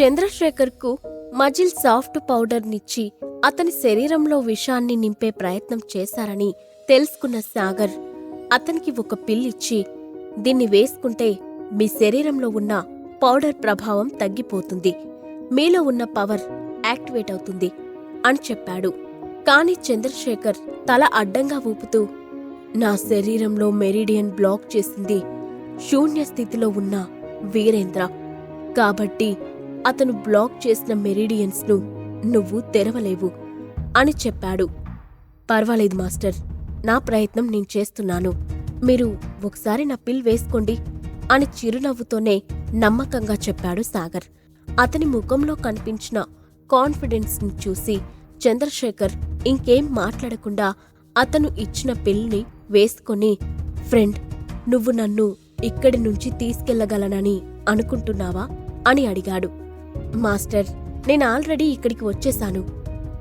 చంద్రశేఖర్కు muscle soft పౌడర్నిచ్చి అతని శరీరంలో విషాన్ని నింపే ప్రయత్నం చేశారని తెలుసుకున్న సాగర్ అతనికి ఒక పిల్లిచ్చి దీన్ని వేసుకుంటే మీ శరీరంలో ఉన్న పౌడర్ ప్రభావం తగ్గిపోతుంది. మీలో ఉన్న పవర్ యాక్టివేట్ అవుతుంది అని చెప్పాడు. కాని చంద్రశేఖర్ తల అడ్డంగా ఊపుతూ నా శరీరంలో మెరిడియన్ బ్లాక్ చేసింది శూన్య స్థితిలో ఉన్న వీరేంద్ర. కాబట్టి అతను బ్లాక్ చేసిన మెరిడియన్స్ను నువ్వు తెరవలేవు అని చెప్పాడు. పర్వాలేదు మాస్టర్. నా ప్రయత్నం నేను చేస్తున్నాను. మీరు ఒకసారి నా పిల్ వేసుకోండి అని చిరునవ్వుతోనే నమ్మకంగా చెప్పాడు సాగర్. అతని ముఖంలో కనిపించిన కాన్ఫిడెన్స్ని చూసి చంద్రశేఖర్ ఇంకేం మాట్లాడకుండా అతను ఇచ్చిన పిల్ని వేసుకొని ఫ్రెండ్ నువ్వు నన్ను ఇక్కడి నుంచి తీసుకెళ్ళగలనని అనుకుంటున్నావా? అని అడిగాడు. మాస్టర్ నేను ఆల్రెడీ ఇక్కడికి వచ్చేశాను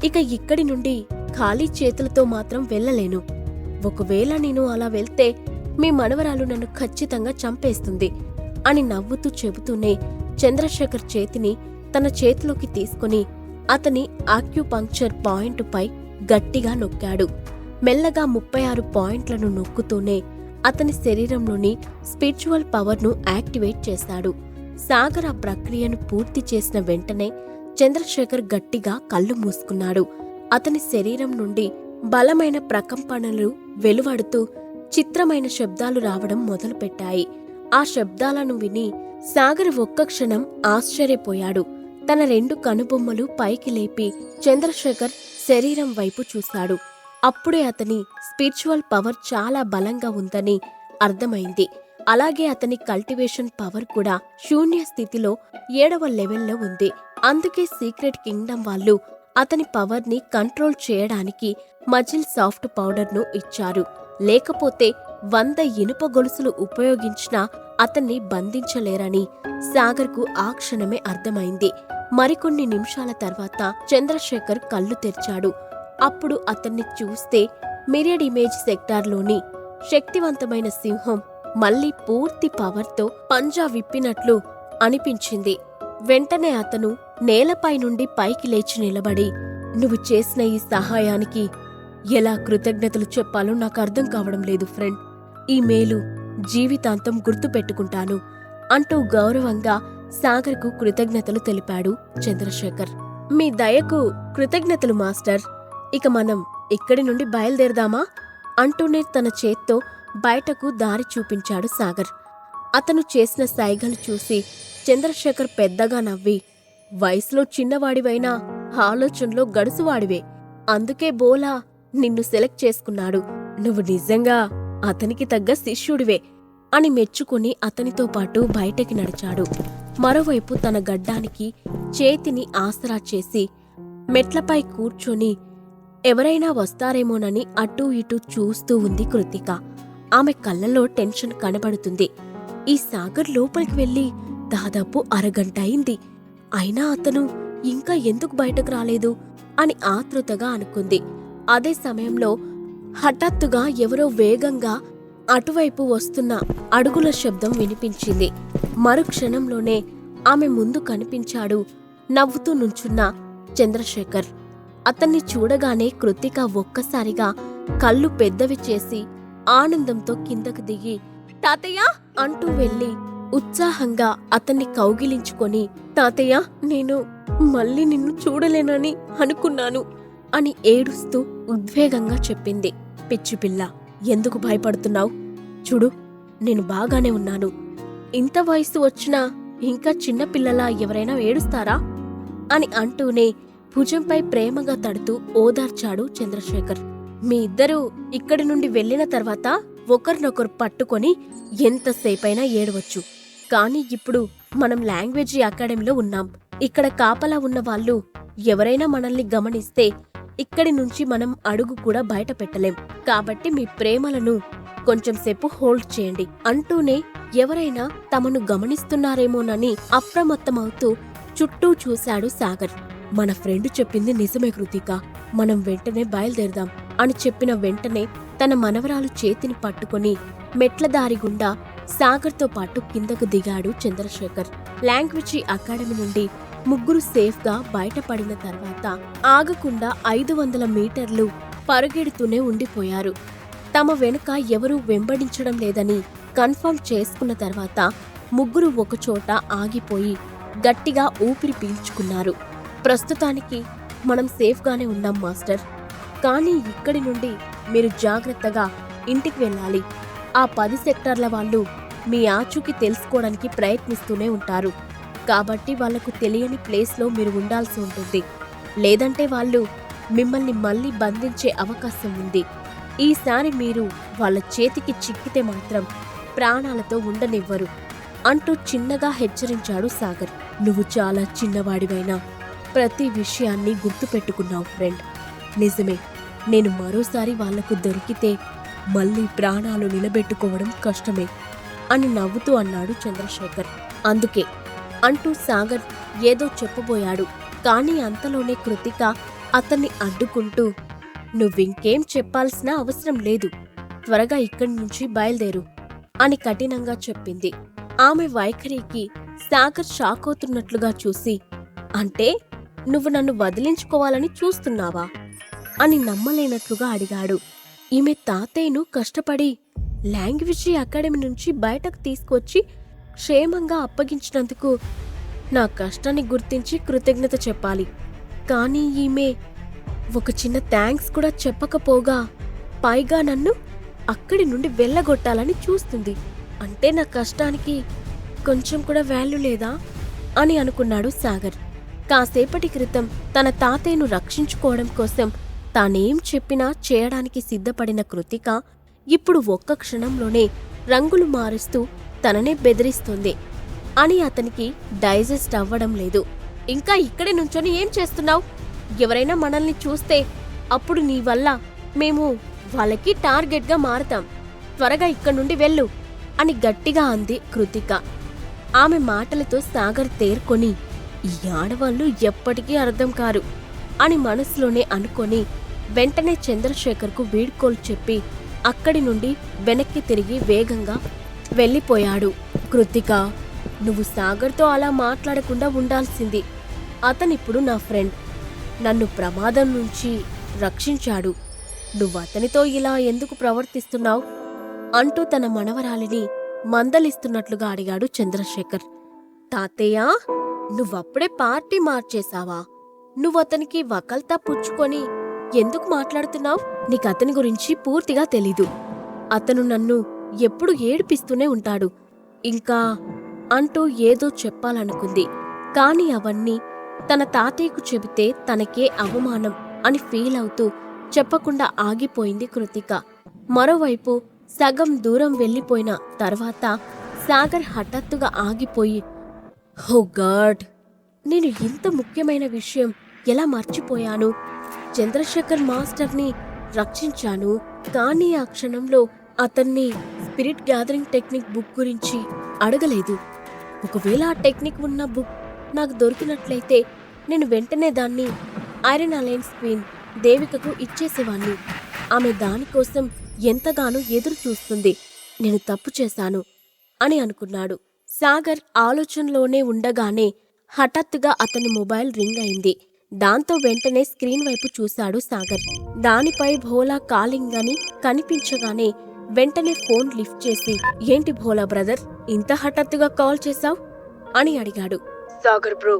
ఇక ఇక్కడి నుండి ఖాళీ చేతులతో మాత్రం వెళ్ళలేను. ఒకవేళ నేను అలా వెళ్తే మీ మనవరాలు నన్ను ఖచ్చితంగా చంపేస్తుంది అని నవ్వుతూ చెబుతూనే చంద్రశేఖర్ చేతిని తన చేతిలోకి తీసుకుని అతని ఆక్యుపంక్చర్ పాయింటుపై గట్టిగా నొక్కాడు. మెల్లగా ముప్పై ఆరు పాయింట్లను నొక్కుతూనే అతని శరీరంలోని స్పిరిచువల్ పవర్ను యాక్టివేట్ చేశాడు. సాగర్ ఆ ప్రక్రియను పూర్తి చేసిన వెంటనే చంద్రశేఖర్ గట్టిగా కళ్ళు మూసుకున్నాడు. అతని శరీరం నుండి బలమైన ప్రకంపనలు వెలువడుతూ చిత్రమైన శబ్దాలు రావడం మొదలుపెట్టాయి. ఆ శబ్దాలను విని సాగర్ ఒక్క క్షణం ఆశ్చర్యపోయాడు. తన రెండు కనుబొమ్మలు పైకి లేపి చంద్రశేఖర్ శరీరం వైపు చూశాడు. అప్పుడే అతని స్పిరిచువల్ పవర్ చాలా బలంగా ఉందని అర్థమైంది. అలాగే అతని కల్టివేషన్ పవర్ కూడా శూన్య స్థితిలో ఏడవ లెవెల్లో ఉంది. అందుకే సీక్రెట్ కింగ్డమ్ వాళ్ళు అతని పవర్ని కంట్రోల్ చేయడానికి మజిల్ సాఫ్ట్ పౌడర్ను ఇచ్చారు. లేకపోతే వంద ఇనుప గొలుసులు ఉపయోగించినా అతన్ని బంధించలేరని సాగర్కు ఆ క్షణమే అర్థమైంది. మరికొన్ని నిమిషాల తర్వాత చంద్రశేఖర్ కళ్ళు తెరిచాడు. అప్పుడు అతన్ని చూస్తే మిరియడ్ ఇమేజ్ సెక్టార్లోని శక్తివంతమైన సింహం మళ్ళీ పూర్తి పవర్తో పంజా విప్పినట్లు అనిపించింది. వెంటనే అతను నేలపై నుండి పైకి లేచి నిలబడి నువ్వు చేసిన ఈ సహాయానికి ఎలా కృతజ్ఞతలు చెప్పాలో నాకు అర్థం కావడం లేదు ఫ్రెండ్. ఈ మేలు జీవితాంతం గుర్తుపెట్టుకుంటాను అంటూ గౌరవంగా సాగర్కు కృతజ్ఞతలు తెలిపాడు చంద్రశేఖర్. మీ దయకు కృతజ్ఞతలు మాస్టర్. ఇక మనం ఇక్కడి నుండి బయలుదేరదామా? అంటూనే తన చేత్తో బయటకు దారి చూపించాడు సాగర్. అతను చేసిన సైగలు చూసి చంద్రశేఖర్ పెద్దగా నవ్వి వయసులో చిన్నవాడివైనా ఆలోచనలో గడుసువాడివే. అందుకే బోలా నిన్ను సెలెక్ట్ చేసుకున్నాడు. నువ్వు నిజంగా అతనికి తగ్గ శిష్యుడివే అని మెచ్చుకుని అతనితో పాటు బయటకి నడిచాడు. మరోవైపు తన గడ్డానికి చేతిని ఆసరా చేసి మెట్లపై కూర్చొని ఎవరైనా వస్తారేమోనని అటూ ఇటూ చూస్తూ ఉంది కృతిక. ఆమె కళ్ళలో టెన్షన్ కనబడుతుంది. ఈ సాగర్ లోపలికి వెళ్ళి దాదాపు అరగంట అయింది. అయినా అతను ఇంకా ఎందుకు బయటకు రాలేదు అని ఆతృతగా అనుకుంది. అదే సమయంలో హఠాత్తుగా ఎవరో వేగంగా అటువైపు వస్తున్న అడుగుల శబ్దం వినిపించింది. మరుక్షణంలోనే ఆమె ముందు కనిపించాడు నవ్వుతూ నుంచున్న చంద్రశేఖర్. అతన్ని చూడగానే కృతిక ఒక్కసారిగా కళ్ళు పెద్దవి చేసి ఆనందంతో కిందకు దిగి తాతయ్య! అంటూ వెళ్ళి ఉత్సాహంగా అతన్ని కౌగిలించుకొని తాతయ్య నేను మళ్ళీ నిన్ను చూడలేనని అనుకున్నాను అని ఏడుస్తూ ఉద్వేగంగా చెప్పింది పిచ్చిపిల్ల ఎందుకు భయపడుతున్నావు? చూడు నేను బాగానే ఉన్నాను. ఇంత వయసు వచ్చినా ఇంకా చిన్నపిల్లలా ఎవరైనా ఏడుస్తారా? అని అంటూనే భుజంపై ప్రేమగా తడుతూ ఓదార్చాడు చంద్రశేఖర్. మీ ఇద్దరూ ఇక్కడి నుండి వెళ్ళిన తర్వాత ఒకరినొకరు పట్టుకొని ఎంతసేపైనా ఏడవచ్చు. కానీ ఇప్పుడు మనం లాంగ్వేజ్ అకాడమీలో ఉన్నాం. ఇక్కడ కాపలా ఉన్న వాళ్ళు ఎవరైనా మనల్ని గమనిస్తే ఇక్కడి నుంచి మనం అడుగు కూడా బయట పెట్టలేం. కాబట్టి మీ ప్రేమలను కొంచెం సేపు హోల్డ్ చేయండి. అంటూనే ఎవరైనా తమను గమనిస్తున్నారేమోనని అప్రమత్తమవుతూ చుట్టూ చూశాడు సాగర్. మన ఫ్రెండ్ చెప్పింది నిజమే కృతిక. మనం వెంటనే బయలుదేరదాం అని చెప్పిన వెంటనే తన మనవరాలు చేతిని పట్టుకొని మెట్ల దారి గుండా సాగర్తో పాటు కిందకు దిగాడు చంద్రశేఖర్. లాంగ్వేజీ అకాడమీ నుండి ముగ్గురు సేఫ్గా బయటపడిన తర్వాత ఆగకుండా ఐదు వందల మీటర్లు పరుగెడుతూనే ఉండిపోయారు. తమ వెనుక ఎవరూ వెంబడించడం లేదని కన్ఫర్మ్ చేసుకున్న తర్వాత ముగ్గురు ఒకచోట ఆగిపోయి గట్టిగా ఊపిరి పీల్చుకున్నారు. ప్రస్తుతానికి మనం సేఫ్గానే ఉన్నాం మాస్టర్. కానీ ఇక్కడి నుండి మీరు జాగ్రత్తగా ఇంటికి వెళ్ళాలి. ఆ పది సెక్టార్ల వాళ్ళు మీ ఆచూకీ తెలుసుకోవడానికి ప్రయత్నిస్తూనే ఉంటారు. కాబట్టి వాళ్ళకు తెలియని ప్లేస్లో మీరు ఉండాల్సి ఉంటుంది. లేదంటే వాళ్ళు మిమ్మల్ని మళ్ళీ బంధించే అవకాశం ఉంది. ఈసారి మీరు వాళ్ళ చేతికి చిక్కితే మాత్రం ప్రాణాలతో ఉండనివ్వరు. అంటూ చిన్నగా హెచ్చరించాడు సాగర్. నువ్వు చాలా చిన్నవాడివైనా ప్రతి విషయాన్ని గుర్తుపెట్టుకున్నావు ఫ్రెండ్ నిజమే నేను మరోసారి వాళ్ళకు దొరికితే మళ్ళీ ప్రాణాలు నిలబెట్టుకోవడం కష్టమే అని నవ్వుతూ అన్నాడు చంద్రశేఖర్. అందుకే అంటూ సాగర్ ఏదో చెప్పబోయాడు కానీ అంతలోనే కృతిక అతన్ని అడ్డుకుంటూ నువ్వింకేం చెప్పాల్సిన అవసరం లేదు త్వరగా ఇక్కడి నుంచి బయలుదేరు అని కఠినంగా చెప్పింది. ఆమె వైఖరికి సాగర్ షాక్ అవుతున్నట్లుగా చూసి అంటే నువ్వు నన్ను వదిలించుకోవాలని చూస్తున్నావా? అని నమ్మలేనట్లుగా అడిగాడు. ఈమె తాతయ్యను కష్టపడి లాంగ్వేజ్ అకాడమీ నుంచి బయటకు తీసుకొచ్చి క్షేమంగా అప్పగించినందుకు నా కష్టాన్ని గుర్తించి కృతజ్ఞత చెప్పాలి. కానీ ఈమె ఒక చిన్న థ్యాంక్స్ కూడా చెప్పకపోగా పైగా నన్ను అక్కడి నుండి వెళ్ళగొట్టాలని చూస్తుంది. అంటే నా కష్టానికి కొంచెం కూడా వాల్యూ లేదా? అని అనుకున్నాడు సాగర్. కాసేపటి క్రితం తన తాతయ్యను రక్షించుకోవడం కోసం తానేం చెప్పినా చేయడానికి సిద్ధపడిన కృతిక ఇప్పుడు ఒక్క క్షణంలోనే రంగులు మారుస్తూ తననే బెదిరిస్తుంది. అని అతనికి డైజెస్ట్ అవ్వడం లేదు. ఇంకా ఇక్కడే నుంచొని ఏం చేస్తున్నావు? ఎవరైనా మనల్ని చూస్తే అప్పుడు నీ వల్ల మేము వాళ్ళకి టార్గెట్గా మారుతాం. త్వరగా ఇక్కడి నుండి వెళ్ళు అని గట్టిగా అంది కృతిక. ఆమె మాటలతో సాగర్ తేర్కొని ఈ ఆడవాళ్ళు ఎప్పటికీ అర్థం కారు అని మనసులోనే అనుకొని వెంటనే చంద్రశేఖర్కు వీడ్కోలు చెప్పి అక్కడి నుండి వెనక్కి తిరిగి వేగంగా వెళ్ళిపోయాడు. కృతిక నువ్వు సాగర్తో అలా మాట్లాడకుండా ఉండాల్సింది. అతనిప్పుడు నా ఫ్రెండ్. నన్ను ప్రమాదం నుంచి రక్షించాడు. నువ్వు అతనితో ఇలా ఎందుకు ప్రవర్తిస్తున్నావు? అంటూ తన మనవరాలిని మందలిస్తున్నట్లుగా అడిగాడు చంద్రశేఖర్. తాతయ్య! నువ్వప్పుడే పార్టీ మార్చేశావా? నువ్వతనికి వకల్తా పుచ్చుకొని ఎందుకు మాట్లాడుతున్నావు? నీకు అతని గురించి పూర్తిగా తెలీదు. అతను నన్ను ఎప్పుడు ఏడిపిస్తూనే ఉంటాడు. ఇంకా అంటూ ఏదో చెప్పాలనుకుంది. కాని అవన్నీ తన తాతయ్యకు చెబితే తనకే అవమానం అని ఫీల్ అవుతూ చెప్పకుండా ఆగిపోయింది కృతిక. మరోవైపు సగం దూరం వెళ్ళిపోయిన తర్వాత సాగర్ హఠాత్తుగా ఆగిపోయి హో గాడ్! నేను ఇంత ముఖ్యమైన విషయం ఎలా మర్చిపోయాను? చంద్రశేఖర్ మాస్టర్ని రక్షించాను. కానీ ఆ క్షణంలో అతన్ని స్పిరిట్ గ్యాదరింగ్ టెక్నిక్ బుక్ గురించి అడగలేదు. ఒకవేళ ఆ టెక్నిక్ ఉన్న బుక్ నాకు దొరికినట్లయితే నేను వెంటనే దాన్ని ఐరన్ అలయన్స్ క్వీన్ దేవికకు ఇచ్చేసేవాణ్ణి. ఆమె దానికోసం ఎంతగానో ఎదురు చూస్తుంది నేను తప్పు చేశాను అని అనుకున్నాడు. సాగర్ ఆలోచనలోనే ఉండగానే హఠాత్తుగా అతని మొబైల్ రింగ్ అయింది. దాంతో వెంటనే స్క్రీన్ వైపు చూశాడు సాగర్. దానిపై భోలా కాలింగ్ అని కనిపించగానే వెంటనే ఫోన్ లిఫ్ట్ చేసి ఏంటి భోలా బ్రదర్ ఇంత హఠాత్తుగా కాల్ చేశావ్? అని అడిగాడు. సాగర్ బ్రో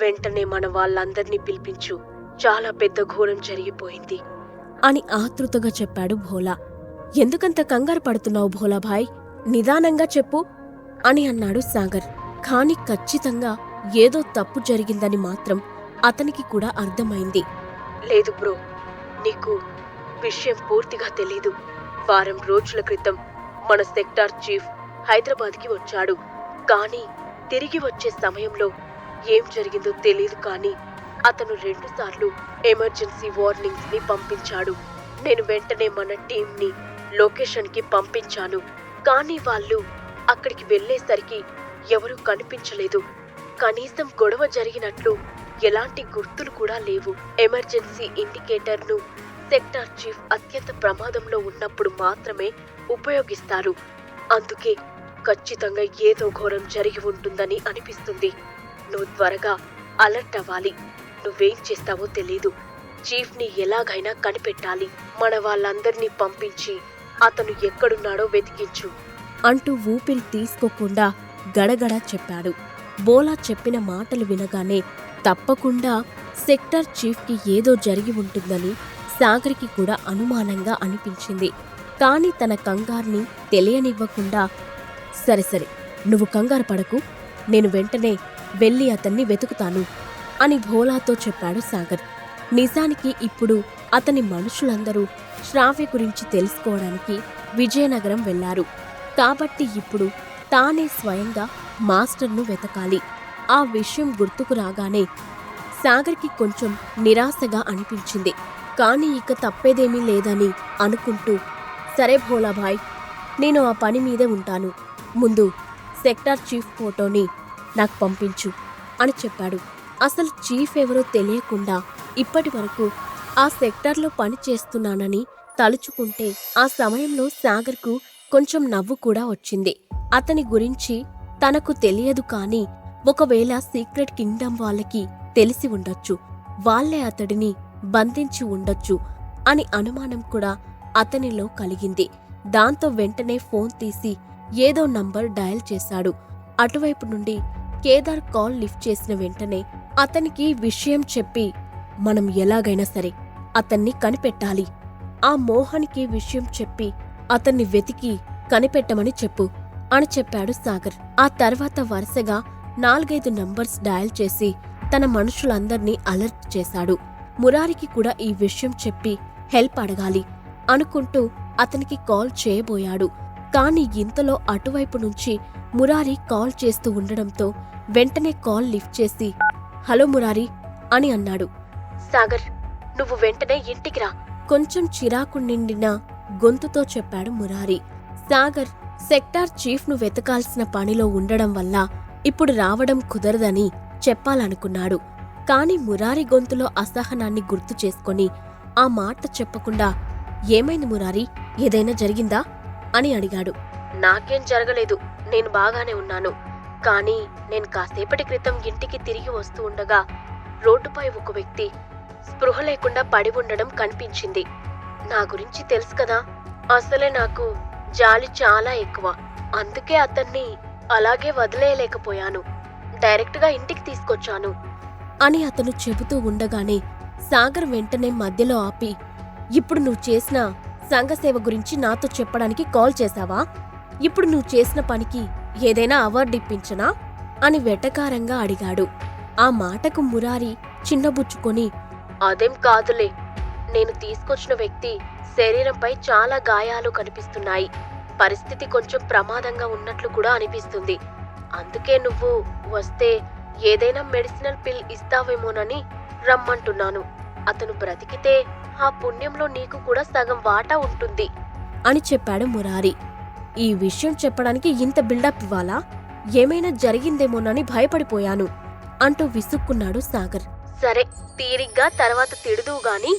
వెంటనే మన వాళ్ళందర్నీ పిలిపించు. చాలా పెద్ద ఘోరం జరిగిపోయింది. అని ఆతృతగా చెప్పాడు భోలా. ఎందుకంత కంగారు పడుతున్నావు భోలాభాయ్ నిదానంగా చెప్పు. అని అన్నాడు సాగర్. కాని ఖచ్చితంగా ఏదో తప్పు జరిగిందని మాత్రం అతనికి కూడా అర్థమైంది. లేదు బ్రో నీకు విషయం పూర్తిగా తెలీదు. వారం రోజుల క్రితం మన సెక్టార్ చీఫ్ హైదరాబాద్కి వచ్చాడు. కానీ తిరిగి వచ్చే సమయంలో ఏం జరిగిందో తెలీదు కానీ అతను రెండుసార్లు ఎమర్జెన్సీ వార్నింగ్స్ని పంపించాడు. నేను వెంటనే మన టీంని లొకేషన్కి పంపించాను. కానీ వాళ్ళు అక్కడికి వెళ్ళేసరికి ఎవరూ కనిపించలేదు. కనీసం గొడవ జరిగినట్లు ఎలాంటి గుర్తులు కూడా లేవు. ఎమర్జెన్సీ ఇండికేటర్ను సెక్టార్ చీఫ్ అత్యంత ప్రమాదంలో ఉన్నప్పుడు మాత్రమే ఉపయోగిస్తారు. అందుకే ఖచ్చితంగా ఏదో ఘోరం జరిగి ఉంటుందని అనిపిస్తుంది. నువ్వు త్వరగా అలర్ట్ అవ్వాలి. నువ్వేం చేస్తావో తెలీదు. చీఫ్ని ఎలాగైనా కనిపెట్టాలి. మన వాళ్ళందరినీ పంపించి అతను ఎక్కడున్నాడో వెతికించు. అంటూ ఊపిరి తీసుకోకుండా గడగడ చెప్పాడు. బోలా చెప్పిన మాటలు వినగానే తప్పకుండా సెక్టర్ చీఫ్కి ఏదో జరిగి ఉంటుందని సాగర్కి కూడా అనుమానంగా అనిపించింది. కానీ తన కంగారుని తెలియనివ్వకుండా సరే సరే నువ్వు కంగారు పడకు నేను వెంటనే వెళ్ళి అతన్ని వెతుకుతాను అని భోలాతో చెప్పాడు సాగర్. నిజానికి ఇప్పుడు అతని మనుషులందరూ శ్రావ్య గురించి తెలుసుకోవడానికి విజయనగరం వెళ్ళారు కాబట్టి ఇప్పుడు తానే స్వయంగా మాస్టర్ను వెతకాలి. ఆ విషయం గుర్తుకు రాగానే సాగర్కి కొంచెం నిరాశగా అనిపించింది. కానీ ఇక తప్పేదేమీ లేదని అనుకుంటూ సరే భోలాభాయ్ నేను ఆ పని మీదే ఉంటాను. ముందు సెక్టార్ చీఫ్ ఫోటోని నాకు పంపించు అని చెప్పాడు. అసలు చీఫ్ ఎవరో తెలియకుండా ఇప్పటి వరకు ఆ సెక్టార్లో పని చేస్తున్నానని తలుచుకుంటే ఆ సమయంలో సాగర్కు కొంచెం నవ్వు కూడా వచ్చింది. అతని గురించి తనకు తెలియదు కానీ ఒకవేళ సీక్రెట్ కింగ్డమ్ వాళ్ళకి తెలిసి ఉండొచ్చు. వాళ్ళే అతడిని బంధించి ఉండొచ్చు అని అనుమానం కూడా అతనిలో కలిగింది. దాంతో వెంటనే ఫోన్ తీసి ఏదో నంబర్ డయల్ చేశాడు. అటువైపు నుండి కేదార్ కాల్ లిఫ్ట్ చేసిన వెంటనే అతనికి విషయం చెప్పి మనం ఎలాగైనా సరే అతన్ని కనిపెట్టాలి. ఆ మోహన్కి విషయం చెప్పి అతన్ని వెతికి కనిపెట్టమని చెప్పు అని చెప్పాడు సాగర్. ఆ తర్వాత వరుసగా నాలుగైదు నంబర్స్ డయల్ చేసి తన మనుషులందర్నీ అలర్ట్ చేశాడు. మురారికి కూడా ఈ విషయం చెప్పి హెల్ప్ అడగాలి అనుకుంటూ అతనికి కాల్ చేయబోయాడు. కాని ఇంతలో అటువైపు నుంచి మురారి కాల్ చేస్తూ ఉండడంతో వెంటనే కాల్ లిఫ్ట్ చేసి హలో మురారి అని అన్నాడు. సాగర్ నువ్వు వెంటనే ఇంటికి రా. కొంచెం చిరాకు నిండిన గొంతుతో చెప్పాడు మురారి. సాగర్ సెక్టార్ చీఫ్ను వెతకాల్సిన పనిలో ఉండడం వల్ల ఇప్పుడు రావడం కుదరదని చెప్పాలనుకున్నాడు. కాని మురారి గొంతులో అసహనాన్ని గుర్తు చేసుకొని ఆ మాట చెప్పకుండా ఏమైంది మురారి? ఏదైనా జరిగిందా? అని అడిగాడు. నాకేం జరగలేదు. నేను బాగానే ఉన్నాను. కానీ నేను కాసేపటి క్రితం ఇంటికి తిరిగి వస్తూ ఉండగా రోడ్డుపై ఒక వ్యక్తి స్పృహ లేకుండా పడి ఉండడం కనిపించింది. నా గురించి తెలుసు కదా. అసలే నాకు జాలి చాలా ఎక్కువ. అందుకే అతన్ని అలాగే వదిలేయలేకపోయాను. డైరెక్ట్గా ఇంటికి తీసుకొచ్చాను. అని అతను చెబుతూ ఉండగానే సాగర్ వెంటనే మధ్యలో ఆపి ఇప్పుడు నువ్వు చేసిన సంఘసేవ గురించి నాతో చెప్పడానికి కాల్ చేశావా? ఇప్పుడు నువ్వు చేసిన పనికి ఏదైనా అవార్డు ఇప్పించనా? అని వెటకారంగా అడిగాడు. ఆ మాటకు మురారి చిన్నబుచ్చుకొని అదేం కాదులే. నేను తీసుకొచ్చిన వ్యక్తి శరీరంపై చాలా గాయాలు కనిపిస్తున్నాయి. పరిస్థితి కొంచెం ప్రమాదంగా ఉన్నట్లు కూడా అనిపిస్తుంది. అందుకే నువ్వు వస్తే ఏదైనా మెడిసినల్ పిల్ ఇస్తావేమోనని రమ్మంటున్నాను. అతను బ్రతికితే ఆ పుణ్యంలో నీకు కూడా సగం వాటా ఉంటుంది. అని చెప్పాడు మురారి. ఈ విషయం చెప్పడానికి ఇంత బిల్డప్ ఇవ్వాలా? ఏమైనా జరిగిందేమోనని భయపడిపోయాను. అంటూ విసుక్కున్నాడు సాగర్. సరే తీరిగ్గా తర్వాత తిడుదువు గాని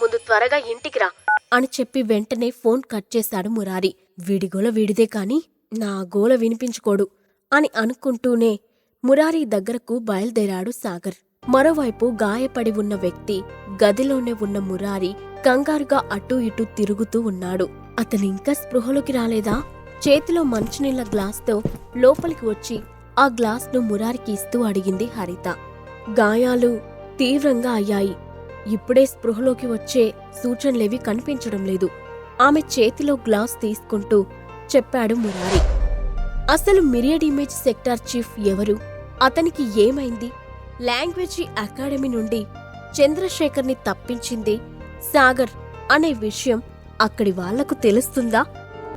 ముందు త్వరగా ఇంటికి రా. అని చెప్పి వెంటనే ఫోన్ కట్ చేశాడు మురారి. వీడి గోల వీడిదే కాని నా గోల వినిపించుకోడు అని అనుకుంటూనే మురారి దగ్గరకు బయలుదేరాడు సాగర్. మరోవైపు గాయపడి ఉన్న వ్యక్తి గదిలోనే ఉన్న మురారి కంగారుగా అటూ ఇటూ తిరుగుతూ ఉన్నాడు. అతనింకా స్పృహలోకి రాలేదా? చేతిలో మంచినీళ్ళ గ్లాస్తో లోపలికి వచ్చి ఆ గ్లాస్ను మురారికి ఇస్తూ అడిగింది హరిత. గాయాలు తీవ్రంగా అయ్యాయి. ఇప్పుడే స్పృహలోకి వచ్చే సూచనలేవి కనిపించడం లేదు. ఆమె చేతిలో గ్లాస్ తీసుకుంటూ చెప్పాడు మురారి. అసలు మిరియడ్ ఇమేజ్ సెక్టార్ చీఫ్ ఎవరు? అతనికి ఏమైంది? లాంగ్వేజీ అకాడమీ నుండి చంద్రశేఖర్ని తప్పించింది సాగర్ అనే విషయం అక్కడి వాళ్ళకు తెలుస్తుందా?